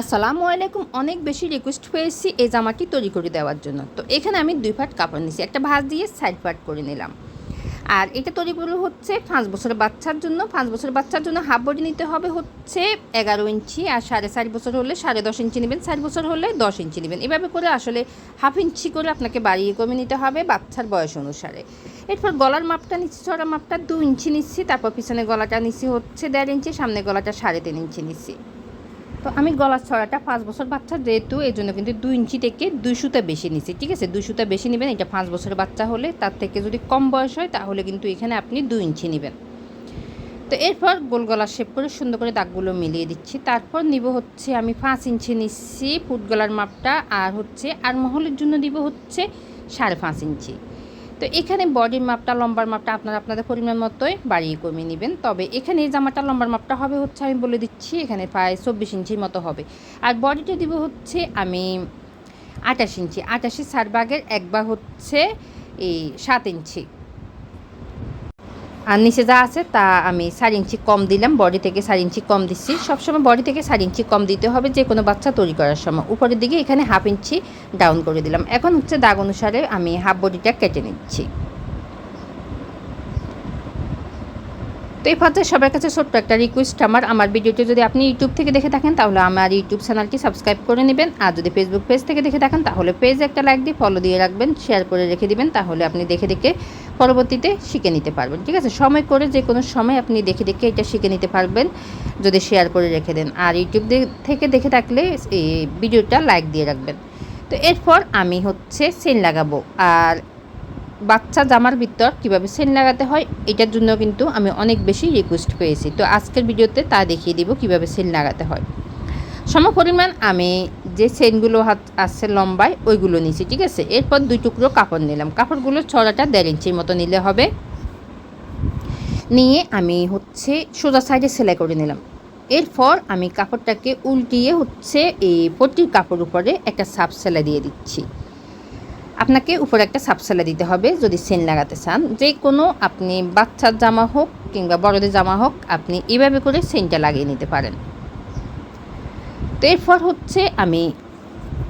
আসসালামু আলাইকুম। অনেক বেশি রিকোয়েস্ট পেয়েছি এই জামাটি তৈরি করে দেওয়ার জন্য। তো এখানে আমি দুই পাট কাপড় নিছি একটা ভাঁজ দিয়ে সাইড পাট করে নিলাম। আর এটা তৈরি করলে হচ্ছে পাঁচ বছরের বাচ্চার জন্য, পাঁচ বছরের বাচ্চার জন্য হাফ বডি নিতে হবে হচ্ছে এগারো ইঞ্চি আর সাড়ে চার বছর হলে সাড়ে দশ ইঞ্চি নেবেন, চার বছর হলে দশ ইঞ্চি নেবেন। এভাবে করে আসলে হাফ ইঞ্চি করে আপনাকে বাড়িয়ে কমে নিতে হবে বাচ্চার বয়স অনুসারে। এরপর গলার মাপটা নিচ্ছি, চড়া মাপটা দু ইঞ্চি নিচ্ছি, তারপর পিছনে গলাটা নিচ্ছি হচ্ছে দেড় ইঞ্চি, সামনে গলাটা সাড়ে তিন ইঞ্চি নিচ্ছি। তো আমি গলার ছড়াটা পাঁচ বছর বাচ্চা যেহেতু এই জন্য কিন্তু দুই ইঞ্চি থেকে দুই সুতা বেশি নিছি, ঠিক আছে? দুই সুতা বেশি নেবেন, এটা পাঁচ বছরের বাচ্চা হলে, তার থেকে যদি কম বয়স হয়, তাহলে কিন্তু এখানে আপনি দুই ইঞ্চি নেবেন। তো এরপর গোল গলার শেপ করে সুন্দর করে দাগগুলো মিলিয়ে দিচ্ছি। তারপর নিব হচ্ছে আমি পাঁচ ইঞ্চি নিচ্ছি ফুট গলার মাপটা, আর হচ্ছে, আর মহলের জন্য দিব হচ্ছে সাড়ে পাঁচ ইঞ্চি। তো এখানে বডির মাপটা লম্বার মাপটা আপনারা আপনাদের পরিমাণ মতোই বাড়িয়ে কমিয়ে নেবেন। তবে এখানে এই জামাটা, লম্বার মাপটা হবে হচ্ছে আমি বলে দিচ্ছি, এখানে প্রায় চব্বিশ ইঞ্চির মতো হবে। আর বডিটা দিব হচ্ছে আমি আটাশ ইঞ্চি। আঠাশি ষাট ভাগের একবার হচ্ছে এই সাত ইঞ্চি। আর নিচে যা আছে তা আমি চার ইঞ্চি কম দিলাম বডি থেকে চার ইঞ্চি কম দিচ্ছি। সবসময় বডি থেকে চার ইঞ্চি কম দিতে হবে যে কোনো বাচ্চা তৈরি করার সময়। উপরের দিকে এখানে হাফ ইঞ্চি ডাউন করে দিলাম। এখন হচ্ছে দাগ অনুসারে আমি হাফ বডিটা কেটে নিচ্ছি। তো এই পর্যায়ে সবার কাছে ছোট্ট একটা রিকোয়েস্ট আমার। আমার ভিডিওটি যদি আপনি ইউটিউব থেকে দেখে থাকেন, তাহলে আমার ইউটিউব চ্যানেলটি সাবস্ক্রাইব করে নেবেন। আর যদি ফেসবুক পেজ থেকে দেখে থাকেন, তাহলে পেজে একটা লাইক দিয়ে ফলো দিয়ে রাখবেন শেয়ার করে রেখে দিবেন, তাহলে আপনি দেখে দেখে পরবর্তীতে শিখে নিতে পারবেন। ঠিক আছে? সময় করে যে কোনো সময় আপনি দেখে দেখে এটা শিখে নিতে পারবেন, যদি শেয়ার করে রেখে দেন। আর ইউটিউব থেকে দেখে থাকলে এই ভিডিওটা লাইক দিয়ে রাখবেন। তো এরপর আমি হচ্ছে সেন লাগাবো। আর বাচ্চা জামার ভিতর কীভাবে সেন লাগাতে হয়, এটার জন্য কিন্তু আমি অনেক বেশি রিকোয়েস্ট পেয়েছি তো আজকের ভিডিওতে তা দেখিয়ে দিব কীভাবে সেন লাগাতে হয়। সম পরিমাণ আমি যে সেনগুলো হাত আসছে লম্বায়, ওইগুলো নিয়েছি ঠিক আছে? এরপর দুই টুকরো কাপড় নিলাম। কাপড়গুলো ছড়াটা দেড় ইঞ্চির মতো নিলে হবে। নিয়ে আমি হচ্ছে সোজা সাইডে সেলাই করে নিলাম। এরপর আমি কাপড়টাকে উল্টিয়ে হচ্ছে এই পট্টির কাপড় উপরে একটা সাপ সেলাই দিয়ে দিচ্ছি। আপনাকে উপরে একটা সাপসালা দিতে হবে যদি সেন লাগাতে চান। যে কোনো আপনি বাচ্চার জামা হোক কিংবা বড়দের জামা হোক, আপনি এভাবে করে সেনটা লাগিয়ে নিতে পারেন। তো এরপর হচ্ছে আমি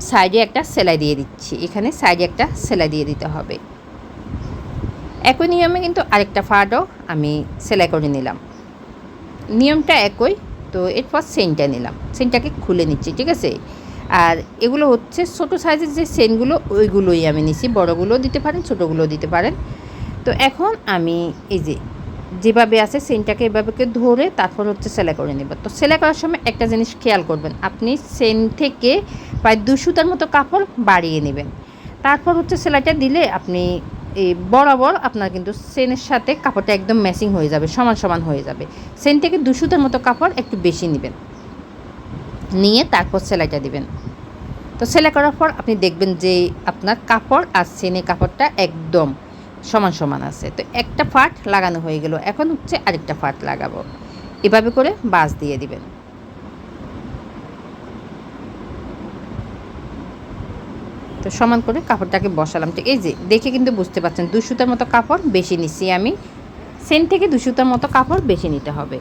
সাইডে একটা সেলাই দিয়ে দিচ্ছি। এখানে সাইডে একটা সেলাই দিয়ে দিতে হবে। একই নিয়মে কিন্তু আরেকটা ফাটও আমি সেলাই করে নিলাম। নিয়মটা একই, তো এরপর সেনটা নিলাম। সেনটাকে খুলে নিচ্ছি, ঠিক আছে? আর এগুলো হচ্ছে ছোট সাইজের যে সেনগুলো ওইগুলোই আমি নিছি। বড়গুলো দিতে পারেন ছোটোগুলো দিতে পারেন। তো এখন আমি এই যে যেভাবে আছে সেনটাকে এভাবে ধরে তারপর হচ্ছে সেলাই করে নেব। তো সেলাই করার সময় একটা জিনিস খেয়াল করবেন, আপনি সেন থেকে প্রায় দুশোটার মতো কাপড় বাড়িয়ে নেবেন। তারপর হচ্ছে সেলাইটা দিলে আপনি এই বরাবর আপনার কিন্তু সেনের সাথে কাপড়টা একদম ম্যাচিং হয়ে যাবে, সমান সমান হয়ে যাবে। সেন থেকে দুশোটার মতো কাপড় একটু বেশি নেবেন। নিয়ে তারপর সেলাইটা দিবেন। তো সেলাই করার পর আপনি দেখবেন যে আপনার কাপড় আর সেনে কাপড়টা একদম সমান সমান আছে। তো একটা ফাট লাগানো হয়ে গেল, এখন হচ্ছে আরেকটা ফাট লাগাবো। এভাবে করে বাস দিয়ে দিবেন। তো সমান করে কাপড়টাকে বসালাম। ঠিক এই যে দেখে কিন্তু বুঝতে পারছেন দুশোটার মতো কাপড় বেশি নিচ্ছি আমি। সেন থেকে দুশোটার মতো কাপড় বেশি নিতে হবে।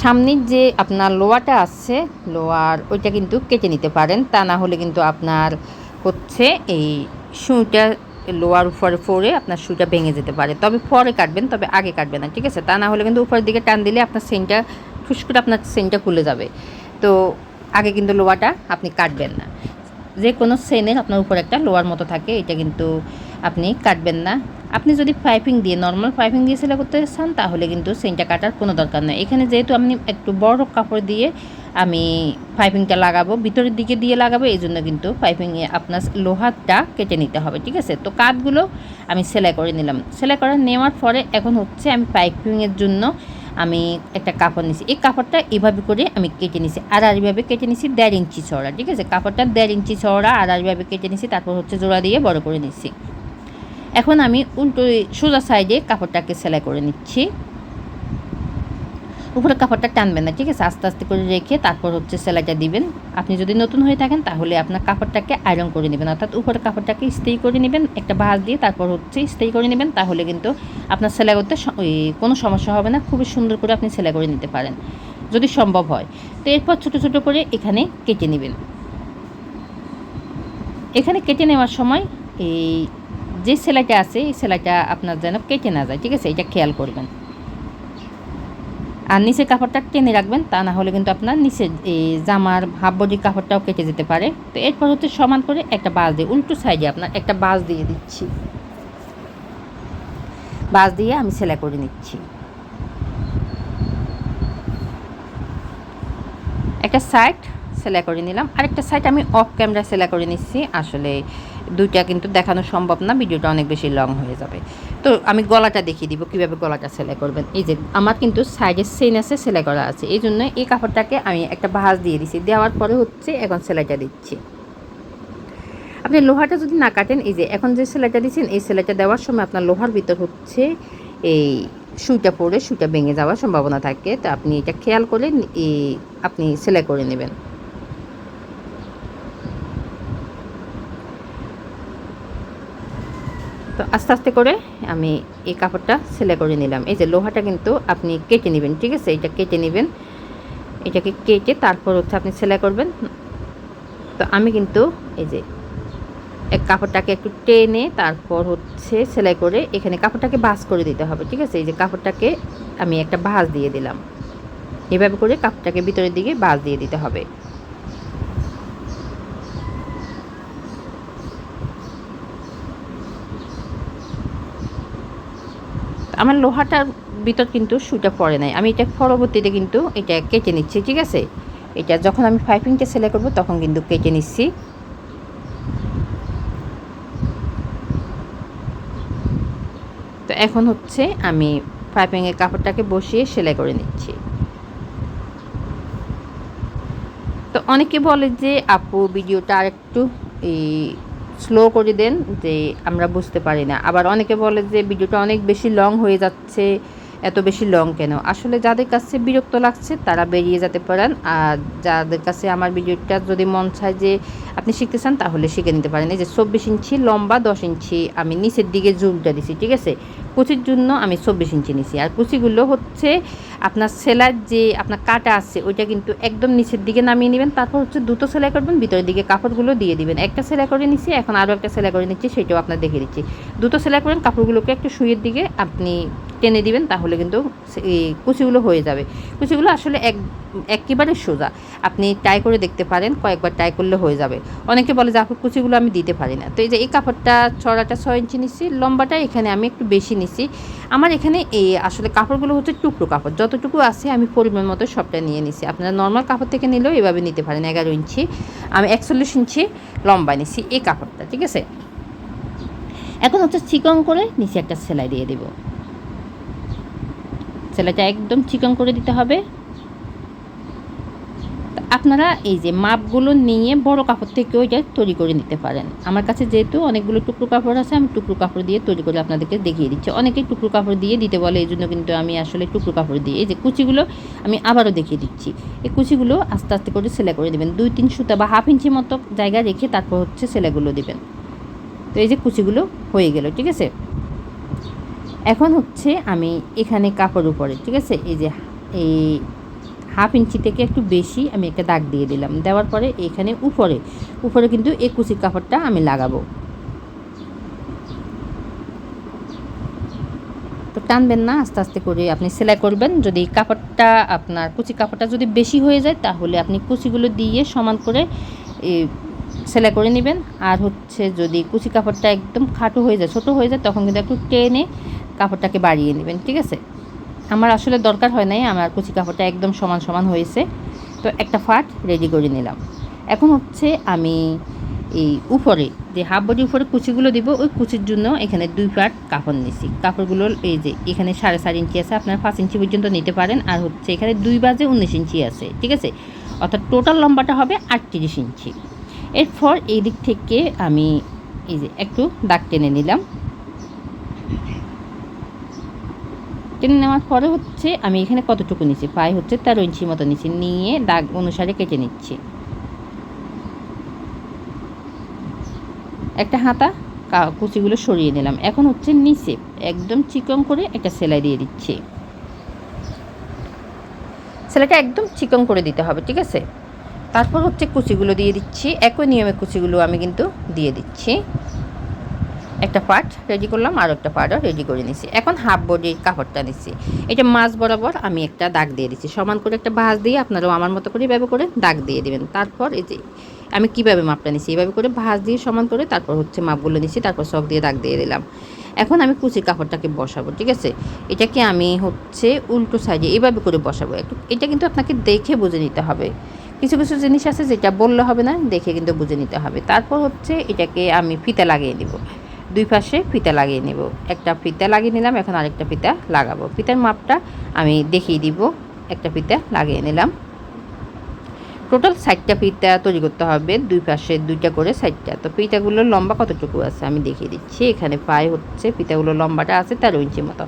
সামনের যে আপনার লোয়াটা আছে, লোয়ার ওইটা কিন্তু কেটে নিতে পারেন। তা না হলে কিন্তু আপনার হচ্ছে এই সুইটা লোয়ার উপরে পরে আপনার সুইটা ভেঙে যেতে পারে। তবে পরে কাটবেন, তবে আগে কাটবেন না, ঠিক আছে? তা না হলে কিন্তু উপরের দিকে টান দিলে আপনার সেন্টটা ফুস করে আপনার সেন্টটা খুলে যাবে। তো আগে কিন্তু লোয়াটা আপনি কাটবেন না। যে কোনো সেনের আপনার উপর একটা লোয়ার মতো থাকে, এটা কিন্তু আপনি কাটবেন না। আপনি যদি পাইপিং দিয়ে নর্মাল পাইপিং দিয়ে সেলাই করতে চান, তাহলে কিন্তু সেন্টটা কাটার কোনো দরকার নেই। এখানে যেহেতু আমি একটু বড় কাপড় দিয়ে আমি পাইপিংটা লাগাবো, ভিতরের দিকে দিয়ে লাগাবো, এই জন্য কিন্তু পাইপিংয়ে আপনার লোহারটা কেটে নিতে হবে, ঠিক আছে? তো কাঠগুলো আমি সেলাই করে নিলাম। সেলাই করে নেওয়ার পরে এখন হচ্ছে আমি পাইপিংয়ের জন্য আমি একটা কাপড় নিছি। এই কাপড়টা এভাবে করে আমি কেটে নিছি, আর আড়াইভাবে কেটে নিছি দেড় ইঞ্চি চড়া ঠিক আছে? কাপড়টা দেড় ইঞ্চি চড়া আর আড়াইভাবে কেটে নিছি, তারপর হচ্ছে জোড়া দিয়ে বড় করে নিছি। এখন আমি উল্টো সোজা সাইডে কাপড়টাকে সেলাই করে নিচ্ছি। উপরে কাপড়টা টানবেন না, ঠিক আছে? আস্তে আস্তে করে রেখে তারপর হচ্ছে সেলাইটা দিবেন। আপনি যদি নতুন হয়ে থাকেন তাহলে আপনার কাপড়টাকে আয়রন করে নেবেন, অর্থাৎ উপরে কাপড়টাকে ইস্ত্রি করে নেবেন, একটা ভাঁজ দিয়ে তারপর হচ্ছে ইস্ত্রি করে নেবেন, তাহলে কিন্তু আপনার সেলাই করতে কোনো সমস্যা হবে না, খুবই সুন্দর করে আপনি সেলাই করে নিতে পারেন, যদি সম্ভব হয়। তো এরপর ছোটো ছোটো করে এখানে কেটে নেবেন। এখানে কেটে নেওয়ার সময় এই যে সেলাইটা আছে, এই সেলাইটা আপনার যেন কেটে না যায়, ঠিক আছে? এটা খেয়াল করবেন। আর নিচের কাপড়টা টেনে রাখবেন, তা না হলে কিন্তু আপনার এই জামার হাফ বডির কাপড়টাও কেটে যেতে পারে। তো এরপর হচ্ছে সমান করে একটা বাস দিয়ে, উল্টো সাইডে আপনার একটা বাস দিয়ে দিচ্ছি। বাস দিয়ে আমি সেলাই করে নিচ্ছি। একটা সাইড সেলাই করে নিলাম। আরেকটা সাইড আমি অফ ক্যামেরা সেলাই করে নিচ্ছি। আসলে দুইটা কিন্তু দেখানো সম্ভব না, ভিডিওটা অনেক বেশি লং হয়ে যাবে। তো আমি গলাটা দেখিয়ে দিব, কীভাবে গলাটা সেলাই করবেন। এই যে, আমার কিন্তু সাইডে সেন আছে সেলাই করা আছে। এই জন্য এই কাপড়টাকে আমি একটা ভাঁজ দিয়ে দিছি। দেওয়ার পরে হচ্ছে এখন সেলাইটা দিচ্ছি। আপনি লোহাটা যদি না কাটেন, এই যে এখন যে সেলাইটা দিচ্ছেন, এই সেলাইটা দেওয়ার সময় আপনার লোহার ভিতর হচ্ছে এই সুইটা পরে সুইটা ভেঙে যাওয়ার সম্ভাবনা থাকে। তো আপনি এটা খেয়াল করে আপনি সেলাই করে নেবেন। তো আস্তে আস্তে করে আমি এই কাপড়টা সেলাই করে নিলাম। এই যে লোহাটা কিন্তু আপনি কেটে নেবেন, ঠিক আছে? এটা কেটে নেবেন। এটাকে কেটে তারপর হচ্ছে আপনি সেলাই করবেন। তো আমি কিন্তু এই যে এক কাপড়টাকে একটু টেনে তারপর হচ্ছে সেলাই করে এখানে কাপড়টাকে ভাঁজ করে দিতে হবে, ঠিক আছে? এই যে কাপড়টাকে আমি একটা ভাঁজ দিয়ে দিলাম। এভাবে করে কাপড়টাকে ভিতরের দিকে ভাঁজ দিয়ে দিতে হবে। আমার লোহাটার ভিতর কিন্তু সুটা পড়ে নাই। আমি এটা পরবর্তীতে কিন্তু এটা কেটে নিচ্ছি, ঠিক আছে? এটা যখন আমি পাইপিংটা সেলাই করব তখন কিন্তু কেটে নিচ্ছি। তো এখন হচ্ছে আমি পাইপিংয়ের কাপড়টাকে বসিয়ে সেলাই করে নিচ্ছি। তো অনেকে বলে যে, আপু, ভিডিওটা আর একটু এই স্লো করে দেন যে আমরা বুঝতে পারি না। আবার অনেকে বলে যে ভিডিওটা অনেক বেশি লং হয়ে যাচ্ছে, এত বেশি লং কেন? আসলে যাদের কাছে বিরক্ত লাগছে তারা বেরিয়ে যেতে পারেন। আর যাদের কাছে আমার ভিডিওটা যদি মন চায় যে আপনি শিখতে চান তাহলে শিখে নিতে পারেন। এই যে চব্বিশ ইঞ্চি, লম্বা দশ ইঞ্চি, আমি নিচের দিকে জুলটা দিছি, ঠিক আছে? কুচির জন্য আমি চব্বিশ ইঞ্চি নিছি। আর কুচিগুলো হচ্ছে আপনার সেলার যে আপনার কাটা আছে, ওইটা কিন্তু একদম নিচের দিকে নামিয়ে নেবেন। তারপর হচ্ছে দুটো সেলাই করবেন, ভিতরের দিকে কাপড়গুলো দিয়ে দিবেন। একটা সেলাই করে নিচ্ছি এখন আরও একটা সেলাই করে নিচ্ছি, সেটাও আপনার দেখে দিচ্ছি। দুটো সেলাই করেন, কাপড়গুলোকে একটু শুয়ের দিকে আপনি টেনে দিবেন, তাহলে কিন্তু কুচিগুলো হয়ে যাবে। কুচিগুলো আসলে এক, একেবারে সোজা। আপনি ট্রাই করে দেখতে পারেন, কয়েকবার ট্রাই করলে হয়ে যাবে। অনেকে বলে যে কুচিগুলো আমি দিতে পারি না। তো এই যে, এই কাপড়টা ছড়াটা ছয় ইঞ্চি নিচ্ছি লম্বাটা এখানে আমি একটু বেশি নিচ্ছি আমার এখানে এই আসলে কাপড়গুলো হচ্ছে টুকরো কাপড়। যতটুকু আছে আমি পরিমাণ মতো সবটা নিয়ে নিছি। আপনারা নর্মাল কাপড় থেকে নিলেও এভাবে নিতে পারেন, এগারো ইঞ্চি। আমি একচল্লিশ ইঞ্চি লম্বা নিছি এই কাপড়টা, ঠিক আছে? এখন হচ্ছে চিকন করে নিচে একটা সেলাই দিয়ে দেব। সেলাইটা একদম চিকন করে দিতে হবে। আপনারা এই যে মাপগুলো নিয়ে বড় কাপড় থেকেও এটা তৈরি করে নিতে পারেন। আমার কাছে যেহেতু অনেকগুলো টুকরো কাপড় আছে, আমি টুকরো কাপড় দিয়ে তৈরি করে আপনাদেরকে দেখিয়ে দিচ্ছি। অনেকেই টুকরো কাপড় দিয়ে দিতে বলে, এই জন্য কিন্তু আমি আসলে টুকরো কাপড় দিয়ে। এই যে কুচিগুলো আমি আবারও দেখিয়ে দিচ্ছি। এই কুচিগুলো আস্তে আস্তে করে সেলাই করে দেবেন দুই তিন সুতা বা হাফ ইঞ্চি মতো জায়গা রেখে তারপর হচ্ছে সেলাইগুলো দেবেন। তো এই যে কুচিগুলো হয়ে গেল, ঠিক আছে? এখন হচ্ছে আমি এখানে কাপড় উপরে, ঠিক আছে? এই যে এই হাফ ইঞ্চি থেকে একটু বেশি আমি একটা দাগ দিয়ে দিলাম। দেওয়ার পরে এখানে উপরে উপরে কিন্তু এই কুচির কাপড়টা আমি লাগাবো। তো টানবেন না, আস্তে আস্তে করে আপনি সেলাই করবেন। যদি কাপড়টা আপনার, কুচি কাপড়টা যদি বেশি হয়ে যায়, তাহলে আপনি কুচিগুলো দিয়ে সমান করে সেলাই করে নেবেন। আর হচ্ছে যদি কুচি কাপড়টা একদম খাটো হয়ে যায়, ছোটো হয়ে যায়, তখন কিন্তু একটু টেনে কাপড়টাকে বাড়িয়ে নেবেন, ঠিক আছে? আমার আসলে দরকার হয় নাই, আমার কুচি কাপড়টা একদম সমান সমান হয়েছে। তো একটা ফাট রেডি করে নিলাম। এখন হচ্ছে আমি এই উপরে, যে হাফ বডি উপরে কুচিগুলো দিব, ওই কুচির জন্য এখানে দুই পাট কাপড় নিছি। কাপড়গুলো এই যে এখানে সাড়ে চার ইঞ্চি আছে, আপনার পাঁচ ইঞ্চি পর্যন্ত নিতে পারেন। আর হচ্ছে এখানে দুই বাজে উনিশ ইঞ্চি আছে, ঠিক আছে? অর্থাৎ টোটাল লম্বাটা হবে আটত্রিশ ইঞ্চি। এরপর এই দিক থেকে আমি এই যে একটু দাগ টেনে নিলাম। টেনে নেওয়ার পরে হচ্ছে আমি এখানে কতটুকু নিচ্ছি পায়ে হচ্ছে তেরো ইঞ্চি মতো নিচ্ছি নিয়ে দাগ অনুসারে কেটে নিচ্ছি। একটা হাতা কুচিগুলো সরিয়ে নিলাম। এখন হচ্ছে নিচে একদম চিকন করে একটা সেলাই দিয়ে দিচ্ছি। সেলাইটা একদম চিকন করে দিতে হবে, ঠিক আছে? তারপর হচ্ছে কুচিগুলো দিয়ে দিচ্ছি। একই নিয়মে কুচিগুলো আমি কিন্তু দিয়ে দিচ্ছি। একটা পার্ট রেডি করলাম, আর একটা পার্টও রেডি করে নিছি। এখন হাফ বডির কাপড়টা নিচ্ছি এটা মাছ বরাবর আমি একটা দাগ দিয়ে দিচ্ছি সমান করে একটা ভাঁজ দিয়ে আপনারাও আমার মতো করে এভাবে করে দাগ দিয়ে দিবেন। তারপর এই যে আমি কীভাবে মাপটা নিচ্ছি এভাবে করে ভাঁজ দিয়ে সমান করে তারপর হচ্ছে মাপগুলো নিচ্ছি তারপর সব দিয়ে দাগ দিয়ে দিলাম। এখন আমি কুচি কাপড়টাকে বসাবো, ঠিক আছে? এটাকে আমি হচ্ছে উল্টো সাইডে এভাবে করে বসাবো। একটু, এটা কিন্তু আপনাকে দেখে বুঝে নিতে হবে। কিছু কিছু জিনিস আছে যেটা বললে হবে না, দেখে কিন্তু বুঝে নিতে হবে। তারপর হচ্ছে এটাকে আমি ফিতা লাগিয়ে দিব দুই পাশে ফিতা লাগিয়ে নেব। একটা ফিতা লাগিয়ে নিলাম, এখন আরেকটা ফিতা লাগাবো। ফিতার মাপটা আমি দেখিয়ে দিব। একটা ফিতা লাগিয়ে নিলাম। টোটাল ষাটটা ফিতা তৈরি করতে হবে। দুই পাশে দুইটা করে ষাটটা। তো ফিতাগুলোর লম্বা কতটুকু আছে আমি দেখিয়ে দিচ্ছি। এখানে পায়ে হচ্ছে ফিতাগুলো লম্বাটা আছে তেরো ইঞ্চি মতো।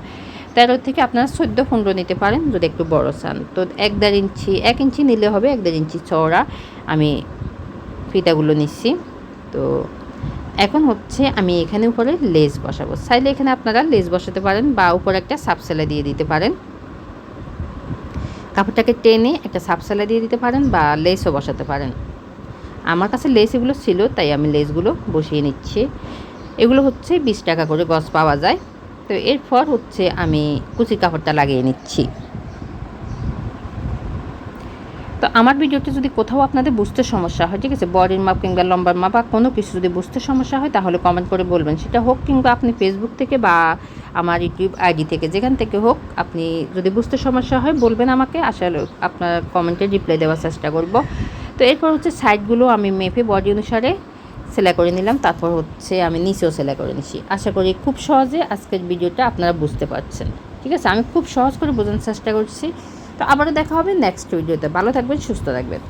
তেরো থেকে আপনারা চোদ্দ, পনেরো নিতে পারেন যদি একটু বড় চান। তো এক দেড় ইঞ্চি, এক ইঞ্চি নিলে হবে, এক দেড় ইঞ্চি চওড়া আমি ফিতাগুলো নিচ্ছি। তো এখন হচ্ছে আমি এখানে উপরে লেস বসাবো। চাইলে এখানে আপনারা লেস বসাতে পারেন বা উপরে একটা সাবসেলা দিয়ে দিতে পারেন। কাপড়টাকে টেনে একটা সাবসেলা দিয়ে দিতে পারেন বা লেসও বসাতে পারেন। আমার কাছে লেস এগুলো ছিল, তাই আমি লেসগুলো বসিয়ে নিচ্ছি। এগুলো হচ্ছে বিশ টাকা করে গছ পাওয়া যায়। তো এরপর হচ্ছে আমি কুচি কাপড়টা লাগিয়ে নিচ্ছি। তো আমার ভিডিওটি যদি কোথাও আপনাদের বুঝতে সমস্যা হয়, ঠিক আছে? বডির মাপ কিংবা লম্বার মাপ বা কোনো কিছু যদি বুঝতে সমস্যা হয়, তাহলে কমেন্ট করে বলবেন। সেটা হোক কিংবা আপনি ফেসবুক থেকে বা আমার ইউটিউব আইডি থেকে, যেখান থেকে হোক আপনি যদি বুঝতে সমস্যা হয়, বলবেন আমাকে আসলে আপনার কমেন্টে রিপ্লাই দেওয়ার চেষ্টা করব। তো এরপর হচ্ছে সাইডগুলো আমি মেপে বডি অনুসারে সেলাই করে নিলাম, তারপর হচ্ছে আমি নিচেও সেলাই করে নিচ্ছি আশা করি খুব সহজে আজকের ভিডিওটা আপনারা বুঝতে পারছেন। ঠিক আছে? আমি খুব সহজ করে বোঝানোর চেষ্টা করছি। তো আবারও দেখা হবে নেক্সট ভিডিওতে ভালো থাকবেন সুস্থ থাকবেন।